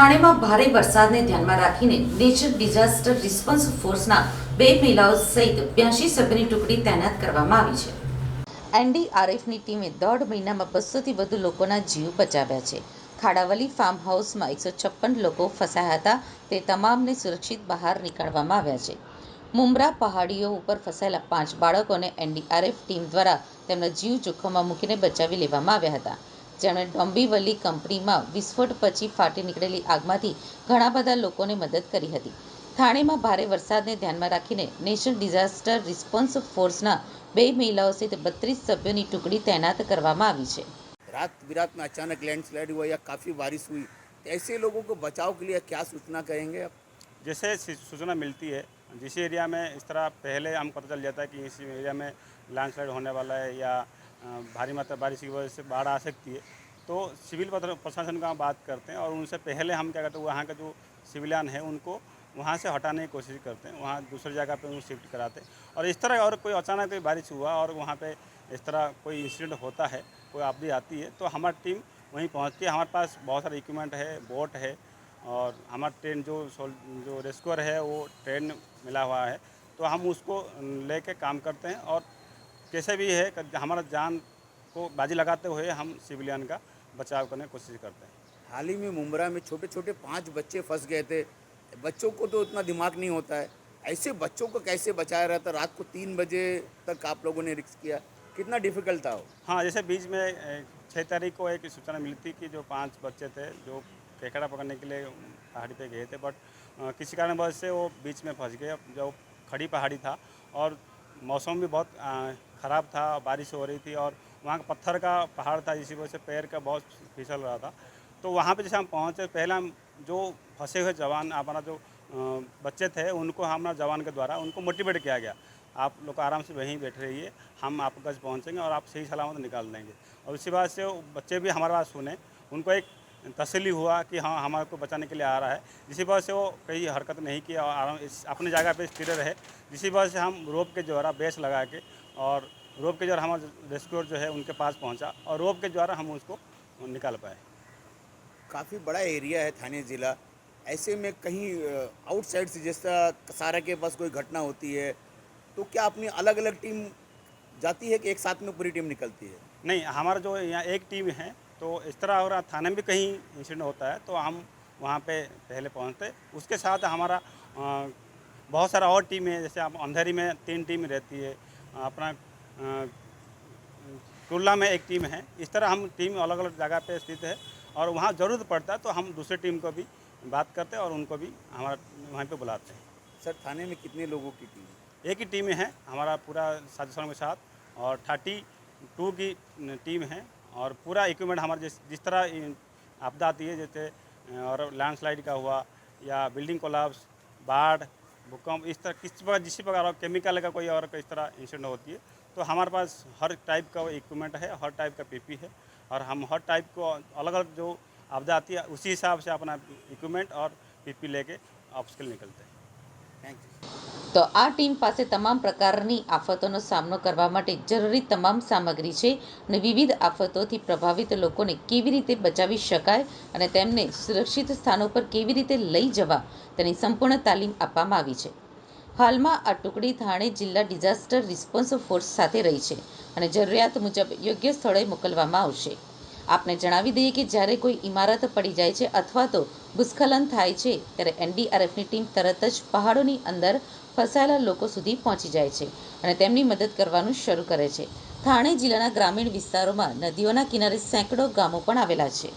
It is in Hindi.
ઠાણેમાં ભારે વરસાદને ધ્યાનમાં રાખીને નેચર ડિઝાસ્ટર રિસ્પોન્સ ફોર્સના બે મહિલાઓ સહિત બ્યાસી સભ્યની ટુકડી તૈનાત કરવામાં આવી છે. એનડીઆરએફની ટીમે દોઢ મહિનામાં બસોથી વધુ લોકોના જીવ બચાવ્યા છે. ખાડાવલી ફાર્મ હાઉસમાં એકસો છપ્પન લોકો ફસાયા હતા. તે તમામને સુરક્ષિત બહાર નીકાળવામાં આવ્યા છે. મુમરા પહાડીઓ ઉપર ફસાયેલા પાંચ બાળકોને એનડીઆરએફ ટીમ દ્વારા તેમના જીવ જોખમમાં મૂકીને બચાવી લેવામાં આવ્યા હતા. જેમણે ડોંબીવલી કંપનીમાં વિસ્ફોટ પછી ફાટી નીકળેલી આગમાંથી ઘણા બધા લોકોને મદદ કરી હતી થાણેમાં ભારે વરસાદને ધ્યાનમાં રાખીને નેશનલ ડિઝાસ્ટર રિસ્પોન્સ ફોર્સના બે મહિલાઓ સહિત બત્રીસ સભ્યોની ટુકડી તૈનાત કરવામાં આવી છે रात बिरात में अचानक लैंडस्लाइड हुआ या काफ़ी बारिश हुई तो ऐसे लोगों को बचाव के लिए क्या सूचना कहेंगे आप जैसे सी- सूचना मिलती है जिस एरिया में इस तरह पहले हम पता चल जाता है कि इस एरिया में लैंडस्लाइड होने वाला है या अ, भारी मात्रा बारिश की वजह से बाढ़ आ सकती है। तो सिविल प्रशासन का बात करते हैं और उनसे पहले हम क्या करते हैं, वहाँ का जो सिविलियन है उनको वहाँ से हटाने की कोशिश करते हैं। वहाँ दूसरी जगह पे उनको शिफ्ट कराते हैं। और इस तरह और कोई अचानक कोई बारिश हुआ और वहाँ पे इस तरह कोई इंसिडेंट होता है, कोई आपदी आती है तो हमारी टीम वहीं पहुँचती है। हमारे पास बहुत सारे इक्विपमेंट है बोट है और हमारा ट्रेन जो जो रेस्क्यूअर है, वो ट्रेन मिला हुआ है। तो हम उसको लेके काम करते हैं और कैसे भी है हमारा जान को बाजी लगाते हुए हम सिविलियन का बचाव करने की कोशिश करते हैं। हाल ही में मुमरा में छोटे छोटे पाँच बच्चे फंस गए थे। बच्चों को तो उतना दिमाग नहीं होता है। ऐसे बच्चों को कैसे बचाया रहता रात को तीन बजे तक आप लोगों ने रिक्स किया। कितना डिफ़िकल्ट था वो? हाँ जैसे बीच में छः तारीख को एक सूचना मिली थी कि जो पाँच बच्चे थे जो केकड़ा पकड़ने के लिए पहाड़ी पे गए थे बट किसी कारणवश से वो बीच में फंस गए। जो खड़ी पहाड़ी था और मौसम भी बहुत ख़राब था, बारिश हो रही थी और वहाँ का पत्थर का पहाड़ था जिसकी वजह से पैर का बहुत फिसल रहा था। तो वहाँ पे जैसे हम पहुँचे, पहले हम जो फंसे हुए जवान, हमारा जो बच्चे थे, उनको हमारा जवान के द्वारा उनको मोटिवेट किया गया। आप लोग आराम से वहीं बैठे रहिए, हम आपके पास पहुँचेंगे और आप सही सलामत निकाल देंगे। और उसी बात से बच्चे भी हमारे बात सुने, उनको एक तसली हुआ कि हाँ हमारे को बचाने के लिए आ रहा है। जिसी वजह से वो कहीं हरकत नहीं किया और आराम अपनी जगह पे स्थिर रहे। जिसी वजह से हम रोप के द्वारा बेस लगा के और रोप के द्वारा हमारा रेस्क्यूअर जो है उनके पास पहुँचा और रोप के द्वारा हम उसको निकाल पाए। काफ़ी बड़ा एरिया है थाने ज़िला। ऐसे में कहीं आउटसाइड से जैसा कसारा के पास कोई घटना होती है तो क्या अपनी अलग अलग टीम जाती है कि एक साथ में पूरी टीम निकलती है? नहीं हमारा जो यहाँ एक टीम है तो इस तरह हो रहा थाने में भी कहीं इंसिडेंट होता है तो हम वहाँ पे पहले पहुँचते। उसके साथ हमारा बहुत सारा और टीम है जैसे आप अंधेरी में तीन टीम रहती है अपना टुल्ला में एक टीम है। इस तरह हम टीम अलग अलग जगह पे स्थित है और वहाँ ज़रूरत पड़ता है तो हम दूसरे टीम को भी बात करते हैं और उनको भी हमारा वहाँ पे बुलाते हैं। सर थाने में कितने लोगों की टीम एक ही टीम है हमारा पूरा साजिशों के साथ और थर्टी टू की टीम है। और पूरा इक्विपमेंट हमारे जिस जिस तरह आपदा आती है, जैसे और लैंडस्लाइड का हुआ, या बिल्डिंग कोलाप्स बाढ़, भूकंप, इस तरह, किस प्रकार, जिस प्रकार और केमिकल का कोई और इस तरह इंसिडेंट होती है तो हमारे पास हर टाइप का इक्विपमेंट है, हर टाइप का पीपी है, और हम हर टाइप को अलग अलग जो आपदा आती है, उसी हिसाब से अपना इक्विपमेंट और पीपी लेके लिए निकलते हैं। તો આ ટીમ પાસે તમામ પ્રકારની આફતોનો સામનો કરવા માટે જરૂરી તમામ સામગ્રી છે અને વિવિધ આફતોથી પ્રભાવિત લોકોને કેવી રીતે બચાવી શકાય અને તેમને સુરક્ષિત સ્થાનો પર કેવી રીતે લઈ જવા તેની સંપૂર્ણ તાલીમ આપવામાં આવી છે. હાલમાં આ ટુકડી થાણે જિલ્લા ડિઝાસ્ટર રિસ્પોન્સ ફોર્સ સાથે રહી છે અને જરૂરિયાત મુજબ યોગ્ય સ્થળે મોકલવામાં આવશે. આપને જણાવી દઈએ કે જ્યારે કોઈ ઇમારત પડી જાય છે અથવા તો ભૂસ્ખલન થાય છે, ત્યારે એનડીઆરએફની ટીમ તરત જ પહાડોની અંદર ફસાયેલા લોકો સુધી પહોંચી જાય છે અને તેમની મદદ કરવાનું શરૂ કરે છે. થાણે જિલ્લાના ગ્રામીણ વિસ્તારોમાં નદીઓના કિનારે સેંકડો ગામો પણ આવેલા છે.